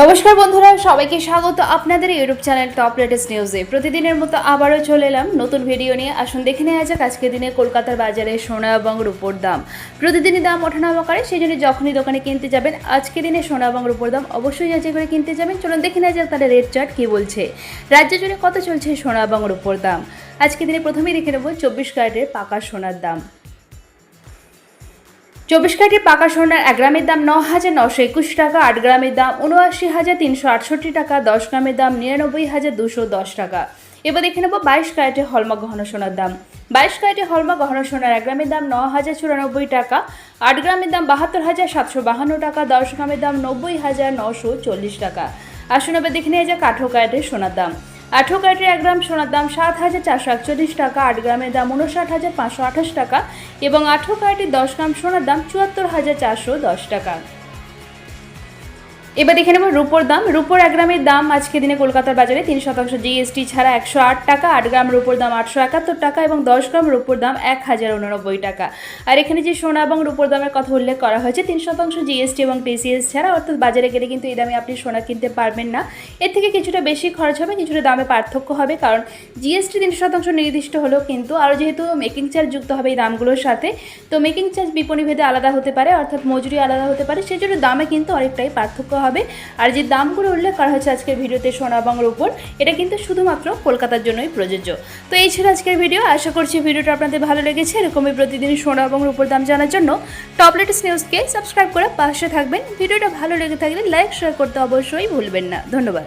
নমস্কার বন্ধুরা, সবাইকে স্বাগত আপনাদের ইউটিউব চ্যানেল টপ লেটেস্ট নিউজে প্রতিদিনের মতো আবারও চলে এলাম নতুন ভিডিও নিয়ে। আসুন দেখে নেওয়া যাক আজকের দিনে কলকাতার বাজারে সোনা এবং রূপোর দাম। প্রতিদিনই দাম ওঠানামা করে সেই জন্য যখনই দোকানে কিনতে যাবেন, আজকে দিনে সোনা এবং রূপোর দাম অবশ্যই যাচাই করে কিনতে যাবেন। চলুন দেখে নেওয়া যাক তাহলে রেট চার্ট কী বলছে। রাজ্য জুড়ে কত চলছে সোনা এবং রূপোর দাম? আজকে দিনে প্রথমেই দেখে নেব চব্বিশ ক্যারেটের পাকা সোনার দাম। চব্বিশ ক্যারেটের পাকা সোনার এক গ্রামের দাম ন হাজার নশো একুশ টাকা, আট গ্রামের দাম উনআশি হাজার তিনশো আটষট্টি টাকা, দশ গ্রামের দাম নিরানব্বই হাজার দুশো দশ টাকা। এবার দেখে নেব বাইশ ক্যারেটের হলমা গহনা সোনার দাম। বাইশ ক্যারেটের হলমা গহনা সোনার এক গ্রামের দাম ন হাজার চুরানব্বই টাকা, আট গ্রামের দাম বাহাত্তর হাজার সাতশো বাহান্ন টাকা, দশ গ্রামের দাম নব্বই হাজার নশো চল্লিশ টাকা। আসুন এবার দেখে নেওয়া যাক আঠেরো ক্যারেটের সোনার দাম। আঠেরো ক্যারেটের এক গ্রাম সোনার দাম সাত হাজার চারশো একচল্লিশ টাকা, আট গ্রামের দাম উনষাট হাজার পাঁচশো আঠাশ টাকা এবং আঠেরো ক্যারেটের দশ গ্রাম সোনার দাম চুয়াত্তর হাজার চারশো দশ টাকা। এবার দেখে নেব রুপোর দাম। রুপোর এক গ্রামের দাম আজকে দিনে কলকাতার বাজারে তিন শতাংশ জিএসটি ছাড়া একশো আট টাকা, আট গ্রাম রুপোর দাম আটশো একাত্তর টাকা এবং দশ গ্রাম রুপোর দাম এক হাজার উননব্বই টাকা। আর এখানে যে সোনা এবং রুপোর দামের কথা উল্লেখ করা হয়েছে, তিন শতাংশ জিএসটি এবং টিসিএস ছাড়া, অর্থাৎ বাজারে গেলে কিন্তু এই দামে আপনি সোনা কিনতে পারবেন না। এর থেকে কিছুটা বেশি খরচ হবে, কিছুটা দামে পার্থক্য হবে, কারণ জিএসটি তিন শতাংশ নির্দিষ্ট হলেও কিন্তু আরও যেহেতু মেকিং চার্জ যুক্ত হবে এই দামগুলোর সাথে, তো মেকিং চার্জ বিপণী ভেদে আলাদা হতে পারে, অর্থাৎ মজুরি আলাদা হতে পারে সেই জন্য দামে কিন্তু অনেকটাই পার্থক্য হবে। আর যে দামগুলো উল্লেখ করা হয়েছে আজকের ভিডিওতে সোনা এবং উপর, এটা কিন্তু শুধুমাত্র কলকাতার জন্যই প্রযোজ্য। তো এই ছিল আজকের ভিডিও। আশা করছি ভিডিওটা আপনাদের ভালো লেগেছে। এরকমই প্রতিদিন সোনা এবং উপর দাম জানার জন্য টপ লেটেস্ট নিউজকে সাবস্ক্রাইব করে পাশে থাকবেন। ভিডিওটা ভালো লেগে থাকলে লাইক, শেয়ার করতে অবশ্যই ভুলবেন না। ধন্যবাদ।